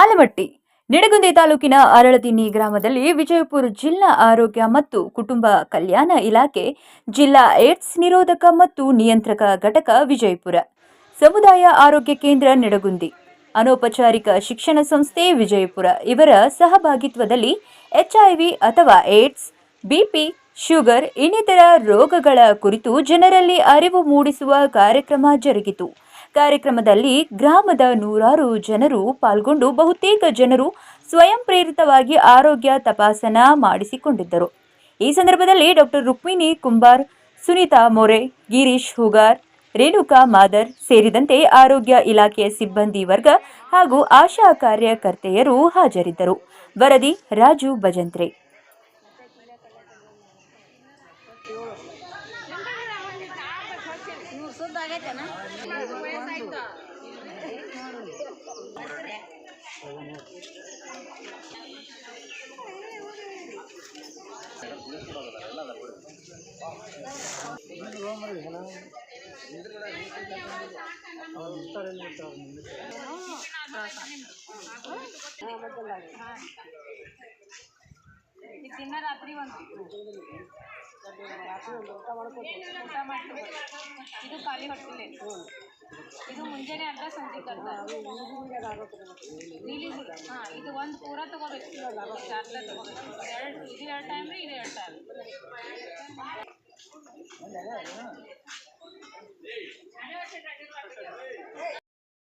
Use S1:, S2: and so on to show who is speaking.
S1: ಆಲಮಟ್ಟಿ, ನಿಡಗುಂದಿ ತಾಲೂಕಿನ ಅರಳದಿನ್ನಿ ಗ್ರಾಮದಲ್ಲಿ ವಿಜಯಪುರ ಜಿಲ್ಲಾ ಆರೋಗ್ಯ ಮತ್ತು ಕುಟುಂಬ ಕಲ್ಯಾಣ ಇಲಾಖೆ, ಜಿಲ್ಲಾ ಏಡ್ಸ್ ನಿರೋಧಕ ಮತ್ತು ನಿಯಂತ್ರಕ ಘಟಕ ವಿಜಯಪುರ, ಸಮುದಾಯ ಆರೋಗ್ಯ ಕೇಂದ್ರ ನಿಡಗುಂದಿ, ಅನೌಪಚಾರಿಕ ಶಿಕ್ಷಣ ಸಂಸ್ಥೆ ವಿಜಯಪುರ ಇವರ ಸಹಭಾಗಿತ್ವದಲ್ಲಿ ಎಚ್ಐವಿ ಅಥವಾ ಏಡ್ಸ್, ಬಿಪಿ, ಶುಗರ್ ಇನ್ನಿತರ ರೋಗಗಳ ಕುರಿತು ಜನರಲ್ಲಿ ಅರಿವು ಮೂಡಿಸುವ ಕಾರ್ಯಕ್ರಮ ಜರುಗಿತು. ಕಾರ್ಯಕ್ರಮದಲ್ಲಿ ಗ್ರಾಮದ ನೂರಾರು ಜನರು ಪಾಲ್ಗೊಂಡು ಬಹುತೇಕ ಜನರು ಸ್ವಯಂ ಪ್ರೇರಿತವಾಗಿ ಆರೋಗ್ಯ ತಪಾಸಣಾ ಮಾಡಿಸಿಕೊಂಡಿದ್ದರು. ಈ ಸಂದರ್ಭದಲ್ಲಿ ಡಾಕ್ಟರ್ ರುಕ್ಮಿಣಿ ಕುಂಬಾರ್, ಸುನೀತಾ ಮೊರೆ, ಗಿರೀಶ್ ಹುಗಾರ್, ರೇಣುಕಾ ಮಾದರ್ ಸೇರಿದಂತೆ ಆರೋಗ್ಯ ಇಲಾಖೆಯ ಸಿಬ್ಬಂದಿ ವರ್ಗ ಹಾಗೂ ಆಶಾ ಕಾರ್ಯಕರ್ತೆಯರು ಹಾಜರಿದ್ದರು. ವರದಿ ರಾಜು ಭಜಂತ್ರೆ
S2: ಇವ್ರು ಸುದ್ದ ತಿನ್ನ ರಾತ್ರಿ ಒಂದು. ಇದು ಖಾಲಿ ಹೊಟ್ಟೆಲೆ ಇದು ಮುಂಜಾನೆ ಅರ್ಧ ಸಂಜೆ ನೀಲಿ ಹಾಂ, ಇದು ಒಂದು ಪೂರ ತಗೋಬೇಕು. ಅರ್ಧ ತಗೋಬೇಕು. ಎರಡು, ಇದು ಎರಡು ಟೈಮ್ ರೀ, ಇದು ಎರಡು ಟೈಮ್